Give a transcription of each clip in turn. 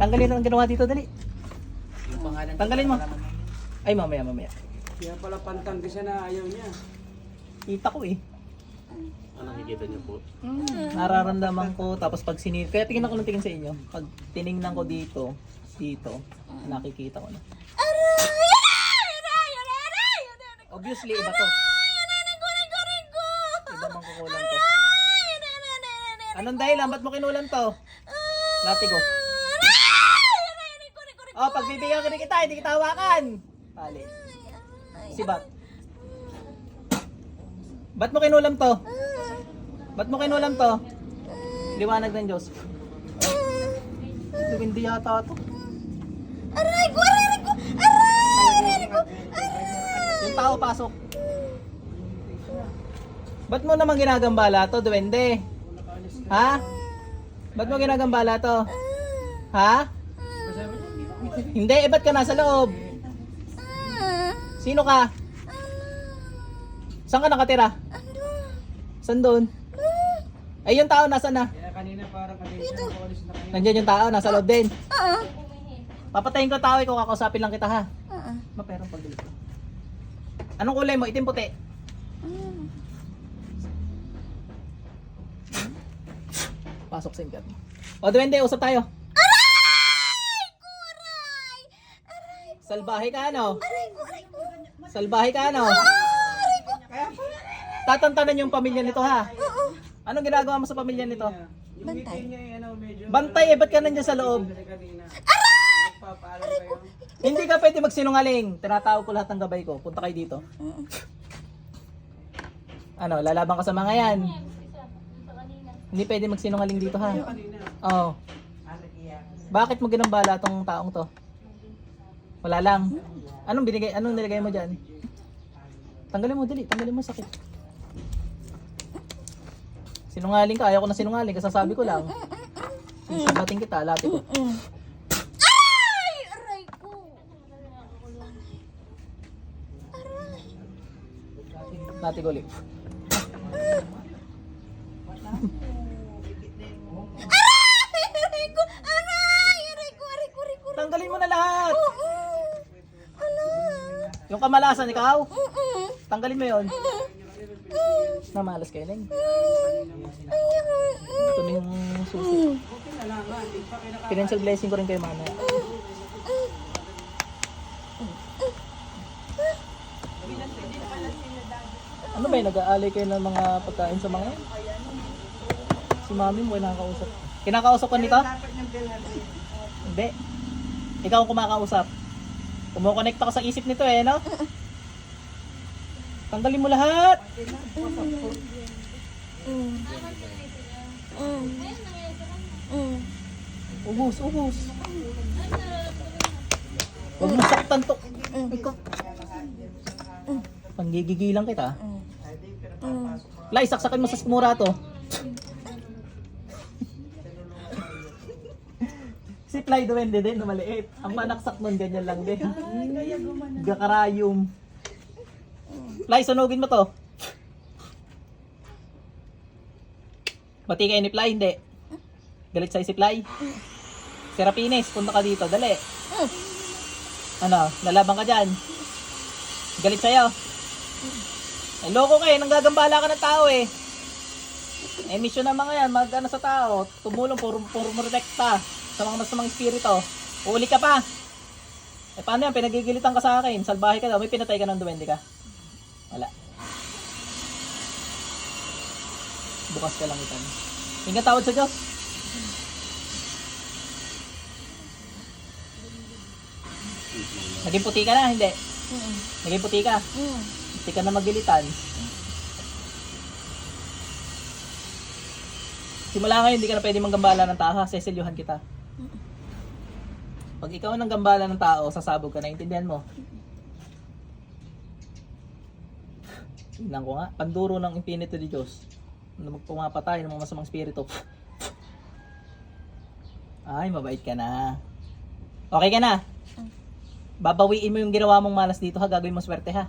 Tanggalin ang ginawa dito, dali. Yung pangalan Tanggalin mo. Ay, mamaya, mamaya. Kaya pala pantanggi siya na ayaw niya. Kita ko eh. Ano nakikita niyo po? Nararamdaman ko, tapos pag sinil, kaya tingin ako ng tingin sa inyo. Pag tiningnan ko dito, dito, nakikita ko na. Obviously, iba to. Iba mang kukulan to. Anong dahilan? Ba't mo kinulan to? Latigo. Oh, pagbibigyan ka kita, hindi kita hawakan. Pali. Sibat. Ba't mo kinulam to? Ba't mo kinulam to? Liwanag ng Diyos. Hindi yata to. Aray ko, aray ko, aray, aray ko, Yung tao pasok. Ba't mo naman ginagambala to, duwende? Ha? Ba't mo ginagambala to? Ha? Hindi, eh ba't ka nasa loob? Sino ka? Saan ka nakatira? Saan doon? Ay, yung tao nasa na? Kanina parang. Nandiyan yung tao, nasa loob din. Papatayin ko tao, ikaw kakausapin lang kita ha. ah, Maperong ko. Anong kulay mo? Itim puti. Pasok sa impyerno. O, duwende, usap tayo. Aray ko, aray, aray, Salbahe ka, ano? aray ko, aray ko, Salbahe ka, ano? aray ko. Tatantanan yung pamilya nito, ha? Anong ginagawa mo sa pamilya nito? Bantay. ano. Bantay, eh, ba't ka nandiyan sa loob? Aray! Hindi ka pwede magsinungaling. Tinatawag ko lahat ng gabay ko. Punta kayo dito. Ano, lalaban ka sa mga yan. Hindi pwede magsinungaling dito, ha? Oo. Bakit mo ginambala tong taong to? Wala lang. Anong binigay, anong nilagay mo diyan? Tanggalin mo dali, tanggalin mo sakit. Sinungaling ka, ayaw ko na sinungaling, kasasabi ko lang. Sabating kita, lati ko. Aray, aray ko. Lati ko ulit. Aray, aray ko, aray, aray ko, aray ko, aray ko. Tanggalin mo na lahat! Yung kamalasan, ikaw? Mm-mm. Tanggalin mo yon. Mm. Namalas kayo. Ayaw. Ito na yung susi. Financial blessing ko rin kayo, mamaya. Ano ba yun? Nag-aalay kayo ng mga pagkain sa mga yan? Si mami mo, kinakausap. Kinakausap ka nito? Hindi. Ikaw ang kumakausap. Kumukonekta ka sa isip nito eh, no? Tanggalin mo lahat! Mm. Mm. Mm. Ubus, ubus. Huwag mo saktan to. Ikaw. Panggigigilan kita. Mm. Lai, saksakin mo sa mura to. Fly Duwende din na maliit. Ang panaksak nun, ganyan lang din. Gakarayum. Fly, sunugin mo to. Bati kayo ni Fly, hindi. Galit sa'yo si Fly. Serapines, punta ka dito, dali. Ano, lalaban ka dyan. Galit sa'yo. Ay, loko ka eh, nanggagambala ka ng tao eh. Eh, mission ng mga yan, mag ano sa tao, tumulong, puro, puro protekta sa mga masamang espiritu. Uli ka pa. Eh, paano yan, pinagigilitan ka sa akin, salbahe ka daw, may pinatay ka ng duwende ka. Wala. Bukas ka lang itan. Hinga tawad sa Diyos. Naging puti ka na, hindi. Mm. Naging puti ka. Mm. Hindi ka na magilitan. Simula ngayon, hindi ka na pwede manggambala ng tao, ha? Sesilyuhan kita. Pag ikaw ang gambala ng tao, sasabog ka, naintindihan mo? Tingnan ko nga, panduro ng infinito di Diyos. Na magpumapatay ng mga masamang spirito. Ay, mabait ka na. Okay ka na? Babawiin mo yung ginawa mong malas dito ha, gagawin mo swerte ha.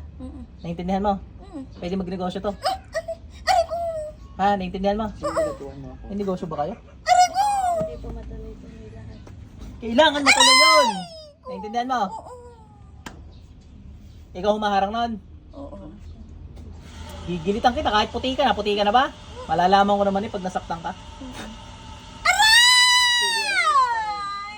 Naintindihan mo? Pwede magnegosyo to. Ha, naintindihan mo? May negosyo ba kayo? Aray ko. Kailangan matuloy yun. Naintindihan mo? Oo. Ikaw humaharang nun. Oo. Gigilitan kita kahit puti ka na. Puti ka na ba? Malalaman ko naman eh pag nasaktan ka.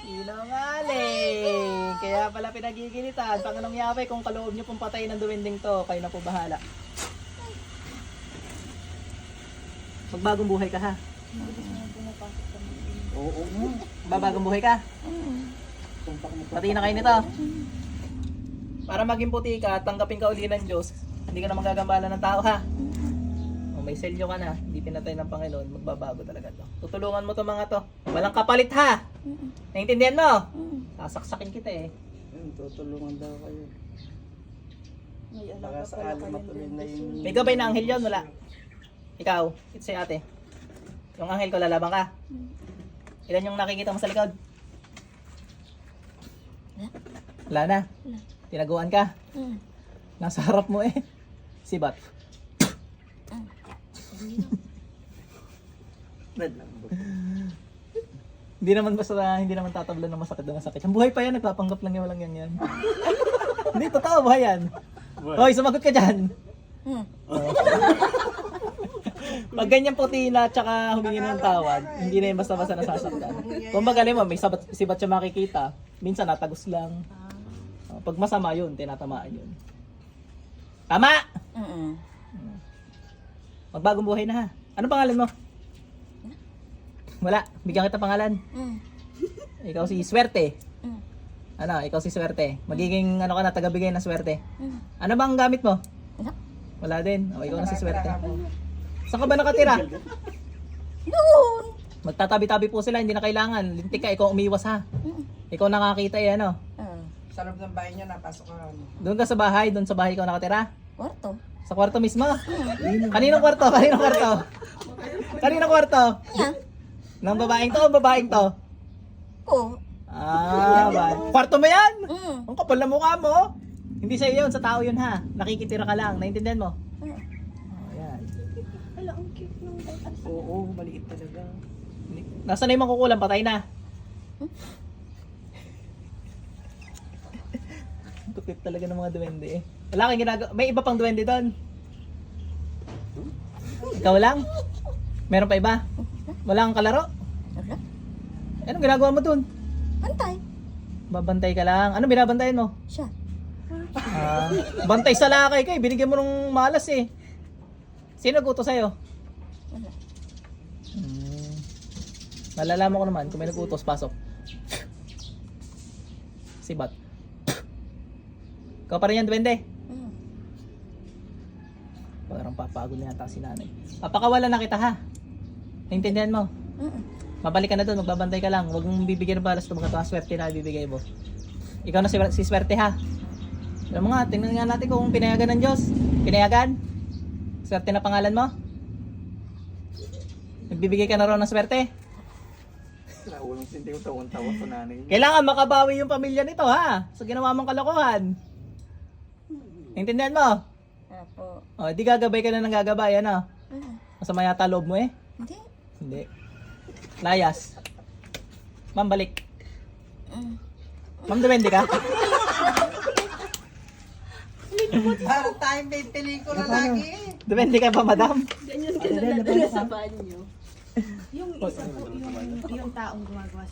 Sinungaling! Kaya pala pinagigilitan. Panganong yape kung kaloob niyo pong patayin ng duwending to, kayo na po bahala. Magbagong buhay ka ha. Oo, oo. Babagong buhay ka. Pati na kayo nito. Para maging puti ka at tanggapin ka uli ng Diyos, hindi ka na magagambala ng tao ha. O may selyo ka na, hindi pinatay ng Panginoon, magbabago talaga to. Tutulungan mo to mga to. Walang kapalit ha. Naintindihan mo? Sasaksakin kita eh. Ayun, tutulungan daw kayo. Baka sakali matuloy na yung... May gabay na anghel yun, wala. Ikaw, it's say ate. Yung anghel ko, lalaban ka. Ilan yung nakikita mo sa likod? Wala na. Tinaguan ka. Mm. Nasa harap mo eh. Sibat. Hindi naman basta hindi naman tatablan ng masakit na masakit. Ang buhay pa yan, nagpapanggap lang yan, walang yan yan. hindi, totoo, buhay yan. Hoy, sumagot ka dyan. Mm. Pag ganyan puti na tsaka humingi ng tawad, hindi na yung basta-basta nasasaktan. Kung magaling mo, may sabat, sibat siya makikita, minsan natagos lang. Oh, Pag masama yun, tinatamaan yun. Tama! Mm. Magbagong buhay na ha. Ano pangalan mo? Wala. Bigyan kita pangalan. Mm. Ikaw si Swerte. Mm. Ano, ikaw si Swerte. Magiging ano ka na, tagabigay ng swerte. Mm. Ano bang gamit mo? Wala. Wala din. O, ikaw na si Swerte. Saan ka ba nakatira? Doon. Magtatabi-tabi po sila, hindi na kailangan. Lintik ka, ikaw umiwas ha. Mm. Ikaw nakakita eh, ano. Ah. Sa loob ng bahay niya, napasok ka. ano. Doon ka sa bahay, doon sa bahay ikaw nakatira. Kwarto. Sa kwarto mismo. Kaninong kwarto? Kaninong kwarto? Kaninong kwarto? Yan. Ng babaeng to o babaeng to? Ko. Ah, ba? Kwarto mo yan? Mm. Ang kapal na mukha mo. Hindi sa'yo yun, sa tao yun ha. Nakikitira ka lang, naintindihan mo? Oo, maliit talaga. Nasaan na yung mangkukulam? Patay na. Tukit talaga ng mga duwende eh. Wala kang ginagawa. May iba pang duwende doon. Ikaw lang? Meron pa iba? Wala kang kalaro? Wala. Anong ginagawa mo doon? Pantay. Babantay ka lang. Ano binabantayan mo? Siya. Ah, bantay sa lakay kay. Binigyan mo ng malas eh. Sino nag-utos sa'yo? Wala. Hmm. Malalaman ko naman kung may nag-utos, pasok. Sibat. Ikaw pa rin yan, duwende. Mm. Parang papagod na yata si nanay. Papakawalan na kita ha. Naintindihan mo? Mm. Mabalik ka na doon, magbabantay ka lang. Huwag mong bibigyan ng balas kung mga swerte na ibibigay mo. Ikaw na si, si swerte ha. Alam mo nga, tingnan nga natin kung pinayagan ng Diyos. Pinayagan? Swerte na pangalan mo? Nagbibigay ka na raw ng swerte? Wala, ulong sinti ko tawang tawa ko nanay. Kailangan makabawi yung pamilya nito ha. Sa ginawa mong kalokohan. Naintindihan mo? Apo. O, di gagabay ka na ng gagabay, ano? Masama yata loob mo eh. Hindi. Hindi. Layas. Ma'am, balik. Mm. Ma'am, duwende ka? Parang tayong may pelikula lagi. Duwende ka pa, madam? Ganyan ka na sa banyo. Yung isa po, yung, yung taong gumagawa